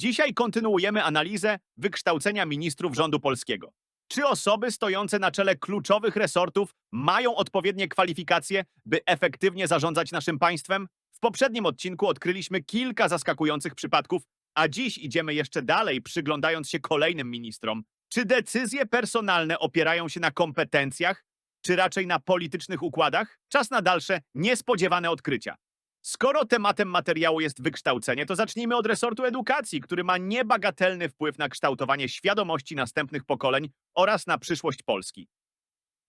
Dzisiaj kontynuujemy analizę wykształcenia ministrów rządu polskiego. Czy osoby stojące na czele kluczowych resortów mają odpowiednie kwalifikacje, by efektywnie zarządzać naszym państwem? W poprzednim odcinku odkryliśmy kilka zaskakujących przypadków, a dziś idziemy jeszcze dalej, przyglądając się kolejnym ministrom. Czy decyzje personalne opierają się na kompetencjach, czy raczej na politycznych układach? Czas na dalsze, niespodziewane odkrycia. Skoro tematem materiału jest wykształcenie, to zacznijmy od resortu edukacji, który ma niebagatelny wpływ na kształtowanie świadomości następnych pokoleń oraz na przyszłość Polski.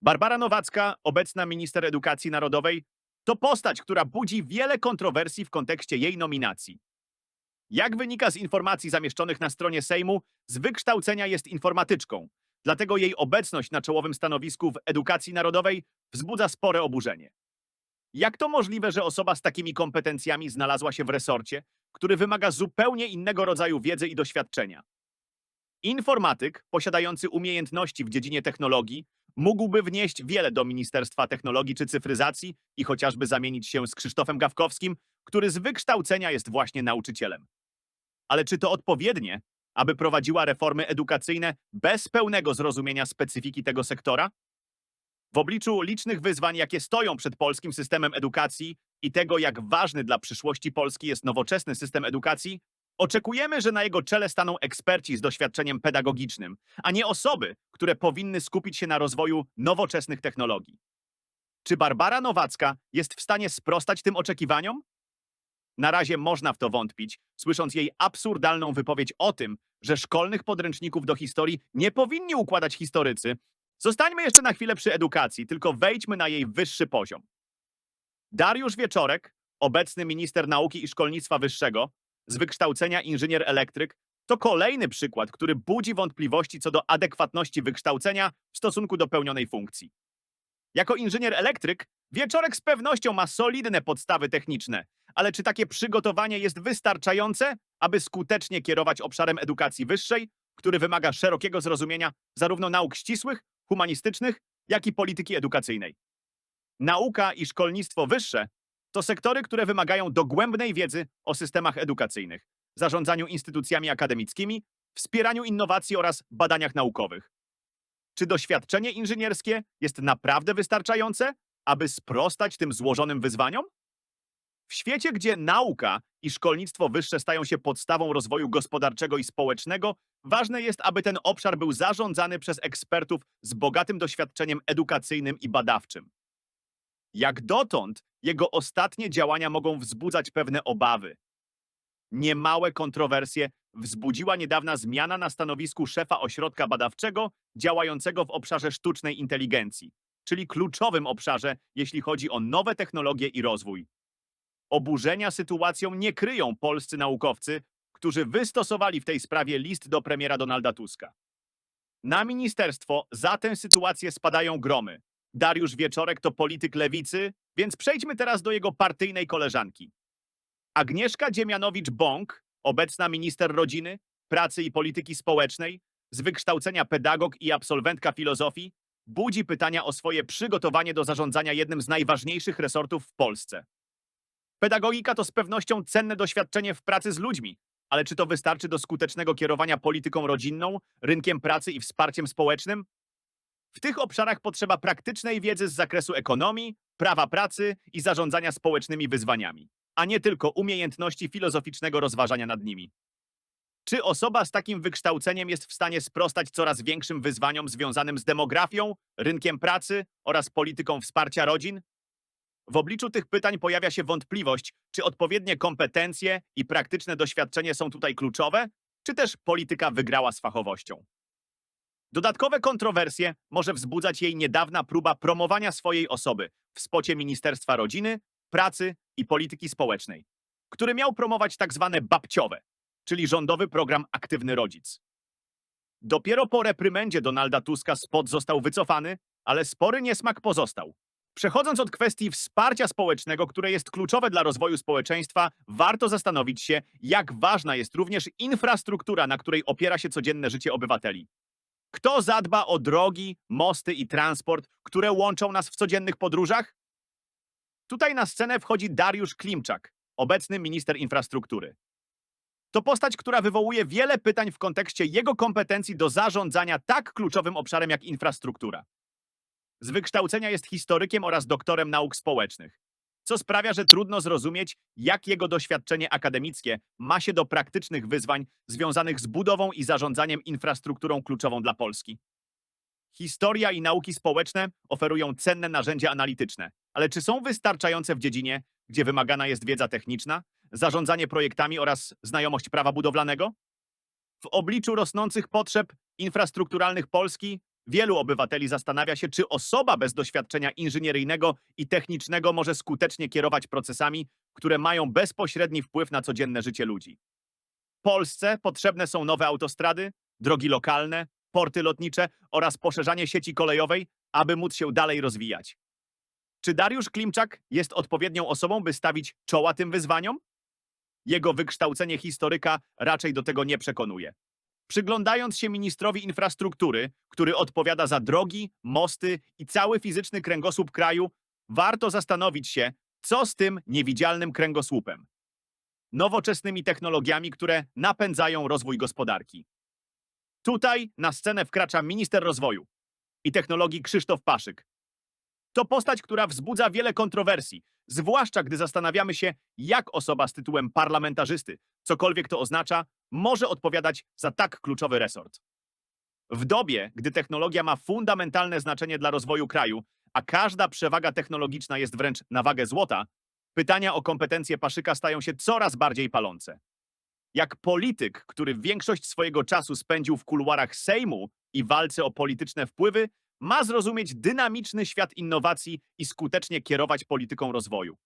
Barbara Nowacka, obecna minister edukacji narodowej, to postać, która budzi wiele kontrowersji w kontekście jej nominacji. Jak wynika z informacji zamieszczonych na stronie Sejmu, z wykształcenia jest informatyczką, dlatego jej obecność na czołowym stanowisku w edukacji narodowej wzbudza spore oburzenie. Jak to możliwe, że osoba z takimi kompetencjami znalazła się w resorcie, który wymaga zupełnie innego rodzaju wiedzy i doświadczenia? Informatyk, posiadający umiejętności w dziedzinie technologii, mógłby wnieść wiele do Ministerstwa Technologii czy Cyfryzacji i chociażby zamienić się z Krzysztofem Gawkowskim, który z wykształcenia jest właśnie nauczycielem. Ale czy to odpowiednie, aby prowadziła reformy edukacyjne bez pełnego zrozumienia specyfiki tego sektora? W obliczu licznych wyzwań, jakie stoją przed polskim systemem edukacji i tego, jak ważny dla przyszłości Polski jest nowoczesny system edukacji, oczekujemy, że na jego czele staną eksperci z doświadczeniem pedagogicznym, a nie osoby, które powinny skupić się na rozwoju nowoczesnych technologii. Czy Barbara Nowacka jest w stanie sprostać tym oczekiwaniom? Na razie można w to wątpić, słysząc jej absurdalną wypowiedź o tym, że szkolnych podręczników do historii nie powinni układać historycy, Zostańmy jeszcze na chwilę przy edukacji, tylko wejdźmy na jej wyższy poziom. Dariusz Wieczorek, obecny minister nauki i szkolnictwa wyższego, z wykształcenia inżynier elektryk, to kolejny przykład, który budzi wątpliwości co do adekwatności wykształcenia w stosunku do pełnionej funkcji. Jako inżynier elektryk, Wieczorek z pewnością ma solidne podstawy techniczne, ale czy takie przygotowanie jest wystarczające, aby skutecznie kierować obszarem edukacji wyższej, który wymaga szerokiego zrozumienia zarówno nauk ścisłych, humanistycznych, jak i polityki edukacyjnej. Nauka i szkolnictwo wyższe to sektory, które wymagają dogłębnej wiedzy o systemach edukacyjnych, zarządzaniu instytucjami akademickimi, wspieraniu innowacji oraz badaniach naukowych. Czy doświadczenie inżynierskie jest naprawdę wystarczające, aby sprostać tym złożonym wyzwaniom? W świecie, gdzie nauka i szkolnictwo wyższe stają się podstawą rozwoju gospodarczego i społecznego, ważne jest, aby ten obszar był zarządzany przez ekspertów z bogatym doświadczeniem edukacyjnym i badawczym. Jak dotąd, jego ostatnie działania mogą wzbudzać pewne obawy. Niemałe kontrowersje wzbudziła niedawna zmiana na stanowisku szefa ośrodka badawczego działającego w obszarze sztucznej inteligencji, czyli kluczowym obszarze, jeśli chodzi o nowe technologie i rozwój. Oburzenia sytuacją nie kryją polscy naukowcy, którzy wystosowali w tej sprawie list do premiera Donalda Tuska. Na ministerstwo za tę sytuację spadają gromy. Dariusz Wieczorek to polityk lewicy, więc przejdźmy teraz do jego partyjnej koleżanki. Agnieszka Dziemianowicz-Bąk, obecna minister rodziny, pracy i polityki społecznej, z wykształcenia pedagog i absolwentka filozofii, budzi pytania o swoje przygotowanie do zarządzania jednym z najważniejszych resortów w Polsce. Pedagogika to z pewnością cenne doświadczenie w pracy z ludźmi, ale czy to wystarczy do skutecznego kierowania polityką rodzinną, rynkiem pracy i wsparciem społecznym? W tych obszarach potrzeba praktycznej wiedzy z zakresu ekonomii, prawa pracy i zarządzania społecznymi wyzwaniami, a nie tylko umiejętności filozoficznego rozważania nad nimi. Czy osoba z takim wykształceniem jest w stanie sprostać coraz większym wyzwaniom związanym z demografią, rynkiem pracy oraz polityką wsparcia rodzin? W obliczu tych pytań pojawia się wątpliwość, czy odpowiednie kompetencje i praktyczne doświadczenie są tutaj kluczowe, czy też polityka wygrała z fachowością. Dodatkowe kontrowersje może wzbudzać jej niedawna próba promowania swojej osoby w spocie Ministerstwa Rodziny, Pracy i Polityki Społecznej, który miał promować tak zwane babciowe, czyli rządowy program Aktywny Rodzic. Dopiero po reprymendzie Donalda Tuska spot został wycofany, ale spory niesmak pozostał. Przechodząc od kwestii wsparcia społecznego, które jest kluczowe dla rozwoju społeczeństwa, warto zastanowić się, jak ważna jest również infrastruktura, na której opiera się codzienne życie obywateli. Kto zadba o drogi, mosty i transport, które łączą nas w codziennych podróżach? Tutaj na scenę wchodzi Dariusz Klimczak, obecny minister infrastruktury. To postać, która wywołuje wiele pytań w kontekście jego kompetencji do zarządzania tak kluczowym obszarem jak infrastruktura. Z wykształcenia jest historykiem oraz doktorem nauk społecznych, co sprawia, że trudno zrozumieć, jak jego doświadczenie akademickie ma się do praktycznych wyzwań związanych z budową i zarządzaniem infrastrukturą kluczową dla Polski. Historia i nauki społeczne oferują cenne narzędzia analityczne, ale czy są wystarczające w dziedzinie, gdzie wymagana jest wiedza techniczna, zarządzanie projektami oraz znajomość prawa budowlanego? W obliczu rosnących potrzeb infrastrukturalnych Polski wielu obywateli zastanawia się, czy osoba bez doświadczenia inżynieryjnego i technicznego może skutecznie kierować procesami, które mają bezpośredni wpływ na codzienne życie ludzi. Polsce potrzebne są nowe autostrady, drogi lokalne, porty lotnicze oraz poszerzanie sieci kolejowej, aby móc się dalej rozwijać. Czy Dariusz Klimczak jest odpowiednią osobą, by stawić czoła tym wyzwaniom? Jego wykształcenie historyka raczej do tego nie przekonuje. Przyglądając się ministrowi infrastruktury, który odpowiada za drogi, mosty i cały fizyczny kręgosłup kraju, warto zastanowić się, co z tym niewidzialnym kręgosłupem. Nowoczesnymi technologiami, które napędzają rozwój gospodarki. Tutaj na scenę wkracza minister rozwoju i technologii Krzysztof Paszyk. To postać, która wzbudza wiele kontrowersji, zwłaszcza gdy zastanawiamy się, jak osoba z tytułem parlamentarzysty, cokolwiek to oznacza, może odpowiadać za tak kluczowy resort. W dobie, gdy technologia ma fundamentalne znaczenie dla rozwoju kraju, a każda przewaga technologiczna jest wręcz na wagę złota, pytania o kompetencje Paszyka stają się coraz bardziej palące. Jak polityk, który większość swojego czasu spędził w kuluarach Sejmu i walce o polityczne wpływy, ma zrozumieć dynamiczny świat innowacji i skutecznie kierować polityką rozwoju.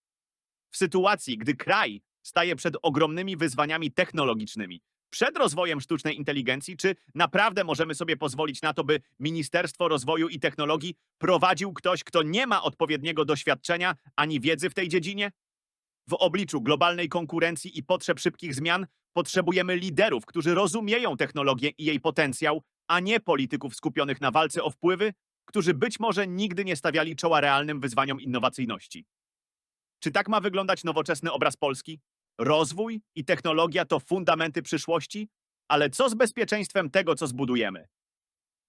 W sytuacji, gdy kraj staje przed ogromnymi wyzwaniami technologicznymi, przed rozwojem sztucznej inteligencji, czy naprawdę możemy sobie pozwolić na to, by Ministerstwo Rozwoju i Technologii prowadził ktoś, kto nie ma odpowiedniego doświadczenia ani wiedzy w tej dziedzinie? W obliczu globalnej konkurencji i potrzeb szybkich zmian potrzebujemy liderów, którzy rozumieją technologię i jej potencjał, a nie polityków skupionych na walce o wpływy, którzy być może nigdy nie stawiali czoła realnym wyzwaniom innowacyjności. Czy tak ma wyglądać nowoczesny obraz Polski? Rozwój i technologia to fundamenty przyszłości, ale co z bezpieczeństwem tego, co zbudujemy?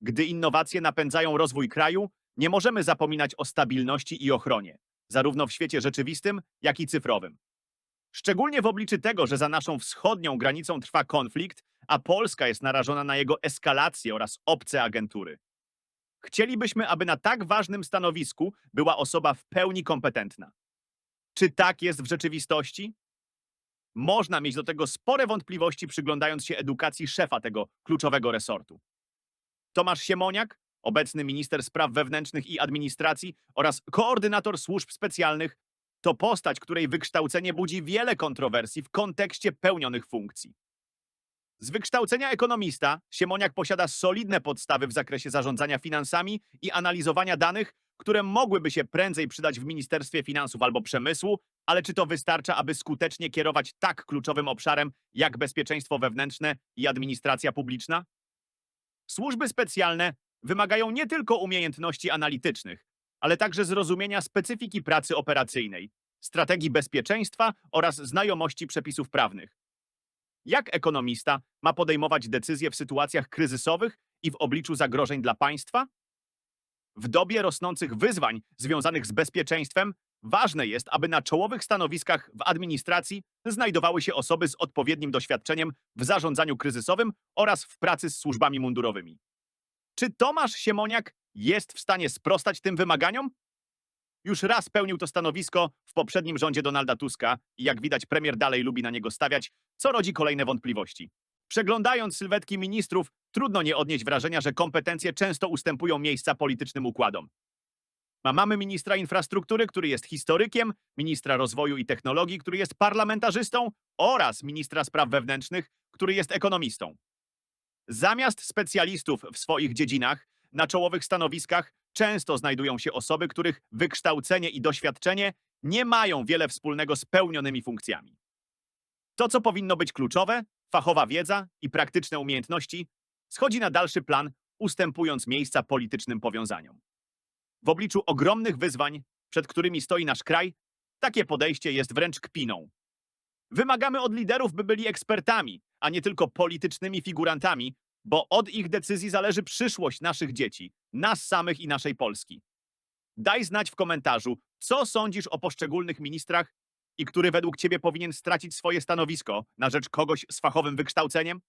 Gdy innowacje napędzają rozwój kraju, nie możemy zapominać o stabilności i ochronie, zarówno w świecie rzeczywistym, jak i cyfrowym. Szczególnie w obliczu tego, że za naszą wschodnią granicą trwa konflikt, a Polska jest narażona na jego eskalację oraz obce agentury. Chcielibyśmy, aby na tak ważnym stanowisku była osoba w pełni kompetentna. Czy tak jest w rzeczywistości? Można mieć do tego spore wątpliwości, przyglądając się edukacji szefa tego kluczowego resortu. Tomasz Siemoniak, obecny minister spraw wewnętrznych i administracji oraz koordynator służb specjalnych, to postać, której wykształcenie budzi wiele kontrowersji w kontekście pełnionych funkcji. Z wykształcenia ekonomista Siemoniak posiada solidne podstawy w zakresie zarządzania finansami i analizowania danych, które mogłyby się prędzej przydać w Ministerstwie Finansów albo Przemysłu, ale czy to wystarcza, aby skutecznie kierować tak kluczowym obszarem jak bezpieczeństwo wewnętrzne i administracja publiczna? Służby specjalne wymagają nie tylko umiejętności analitycznych, ale także zrozumienia specyfiki pracy operacyjnej, strategii bezpieczeństwa oraz znajomości przepisów prawnych. Jak ekonomista ma podejmować decyzje w sytuacjach kryzysowych i w obliczu zagrożeń dla państwa? W dobie rosnących wyzwań związanych z bezpieczeństwem ważne jest, aby na czołowych stanowiskach w administracji znajdowały się osoby z odpowiednim doświadczeniem w zarządzaniu kryzysowym oraz w pracy z służbami mundurowymi. Czy Tomasz Siemoniak jest w stanie sprostać tym wymaganiom? Już raz pełnił to stanowisko w poprzednim rządzie Donalda Tuska i jak widać premier dalej lubi na niego stawiać, co rodzi kolejne wątpliwości. Przeglądając sylwetki ministrów, trudno nie odnieść wrażenia, że kompetencje często ustępują miejsca politycznym układom. Ma- Mamy ministra infrastruktury, który jest historykiem, ministra rozwoju i technologii, który jest parlamentarzystą oraz ministra spraw wewnętrznych, który jest ekonomistą. Zamiast specjalistów w swoich dziedzinach, na czołowych stanowiskach często znajdują się osoby, których wykształcenie i doświadczenie nie mają wiele wspólnego z pełnionymi funkcjami. To, co powinno być kluczowe, fachowa wiedza i praktyczne umiejętności, schodzi na dalszy plan, ustępując miejsca politycznym powiązaniom. W obliczu ogromnych wyzwań, przed którymi stoi nasz kraj, takie podejście jest wręcz kpiną. Wymagamy od liderów, by byli ekspertami, a nie tylko politycznymi figurantami, bo od ich decyzji zależy przyszłość naszych dzieci, nas samych i naszej Polski. Daj znać w komentarzu, co sądzisz o poszczególnych ministrach i który według ciebie powinien stracić swoje stanowisko na rzecz kogoś z fachowym wykształceniem?